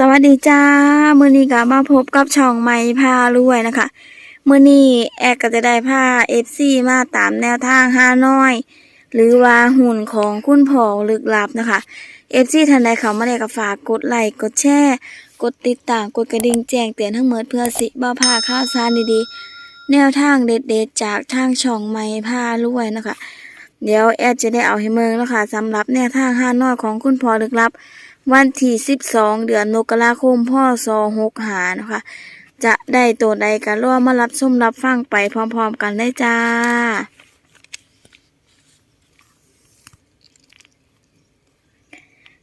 สวัสดีจ้ามือนี้ก็มาพบกับช่องไม้พารวยนะคะมือนี้แอดก็จะได้พา FC มาตามแนวทางห้าน้อย หรือว่าหุ่นของคุณพ่อลึกลับนะคะ FC ท่านใดเขามาได้ก็ฝากกดไลค์กดแชร์กดติดตามกดกระดิ่งแจ้งเตือนทั้งหมดเพื่อสิบ่พลาข่าวสารดีๆ แนวทางเด็ดๆ จากทางช่องไม้พารวยนะคะ เดี๋ยวแอดจะได้เอาให้เมืองแล้วค่ะสำหรับแนวทางห้าน้อยของคุณพ่อลึกลับ วันที่12เดือนมกราคมพ่อสอหกหานะคะ จะได้ตัวใดกันรอมารับชมรับฟังไปพร้อมๆกันได้จ้า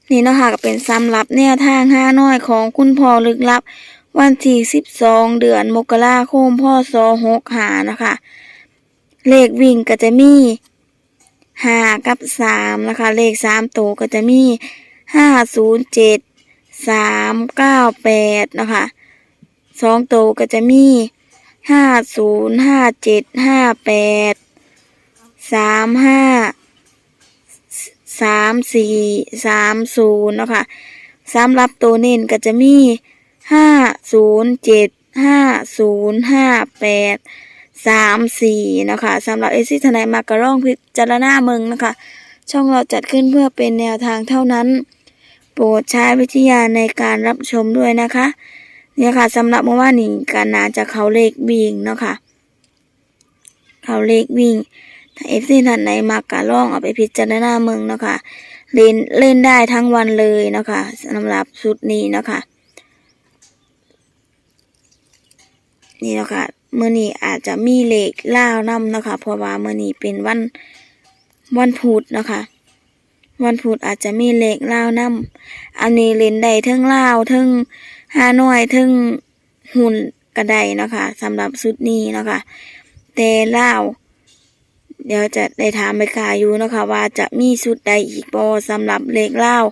นี่นะคะก็เป็นสำหรับแนวทางห้าน้อยของคุณพ่อลึกลับ วันที่12เดือนมกราคมพ่อสอหกหานะคะ เลขวิ่งก็จะมีห้ากับสามนะคะ เลขสามตัวก็จะมี ห้าศูนย์เจ็ดสามเก้าแปดนะคะสองโตก็จะมีห้าศูนย์ห้าเจ็ดห้าแปดสามห้าสามสี่สามศูนย์นะคะสำหรับตัวเน้นก็จะมีห้าศูนย์เจ็ดห้าศูนย์ห้าแปดสามสี่นะคะสำหรับเอซี่ทนายมากระร่องพิจารณาเมืองนะคะ ช่องเราจัดขึ้นเพื่อเป็นแนวทางเท่านั้น โปรดใช้วิทยาในการรับชมด้วยนะคะ เนี่ยค่ะสำหรับเมื่อวานนี้การนาจะเขาเลขวิ่งเนาะค่ะ เขาเลขวิ่งถ้าเอฟซีท่านไหนมากะร่องเอาไปพิจารณาเมืองเนาะค่ะเล่นเล่นได้ทั้งวันเลยเนาะค่ะสำหรับชุดนี้เนาะค่ะนี่เนาะค่ะเมื้อนี้อาจจะมีเลขล่าวนำเนาะค่ะเพราะว่าเมื้อนี้เป็นวันวันพุธเนาะค่ะ วันพุธอาจจะมีเลขล่าวนำอันนี้เล่นได้ทั้งเลาทั้งฮานอยทั้งหุ่นกระไดเนาะค่ะสำหรับชุดนี้เนาะค่ะแต่ลาวเดี๋ยวจะได้ถามไปกาอยู่เนาะค่ะว่าจะมีชุดใดอีกบ่สำหรับเลขล่าว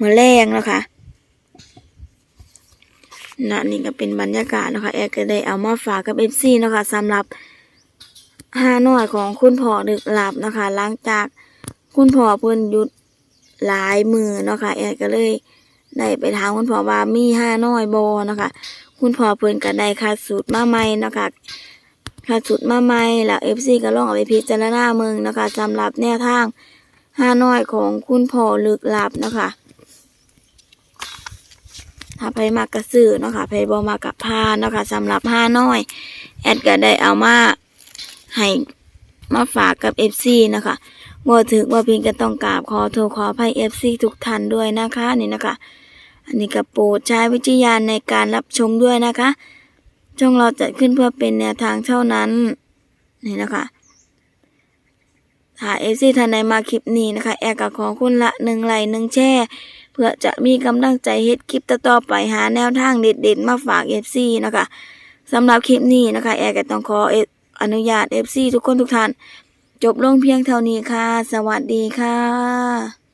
มื้อแรงเนาะค่ะนะนี่ก็เป็นบรรยากาศนะคะ แอร์ก็ได้เอามาฝากกับเอฟซีนะคะสำหรับห้าหน่วยของคุณพ่อดึกหลับนะคะ หลังจาก คุณพ่อเพิ่นหยุดหลายมือเนาะคะแอร์ก็เลยได้ไปถามคุณพ่อว่ามีห้าน่วยโบนาะคะคุณพ่อเพิ่นก็ได้คัดสูตรมาใหม่นาะคะคัดสูตรมาใหม่แล้วเอฟซีก็ลองเอาไปพิจารณาเมืองเนาะคะสำหรับแนวทางห้าน่วยของคุณพ่อลึกลับเนาะคะถ้าไปมากกระซื้อเนาะค่ะไปบ่มากกะพานเนาะค่ะสำหรับห้าน้อย แอดก็ได้เอามาให้มาฝากกับ FC นะคะ ว่าถึงว่าเพียงก็ต้องกราบขอโทษขออภัย FC ทุกท่านด้วยนะคะนี่นะคะ อันนี้ก็โปรดใช้วิจารณญาณในการรับชมด้วยนะคะช่องเราจัดขึ้นเพื่อเป็นแนวทางเท่านั้นนี่นะคะถ้าเอฟซีท่านใดมาคลิปนี้นะคะ แอร์ก็ขอคุณละหนึ่งไลค์หนึ่งแชร์เพื่อจะมีกำลังใจเฮ็ดคลิปต่อไปหาแนวทางเด็ดๆ มาฝาก FC นะคะสำหรับคลิปนี้นะคะ แอร์ก็ต้องขออนุญาต FC ทุกคนทุกท่าน จบลงเพียงเท่านี้ค่ะ สวัสดีค่ะ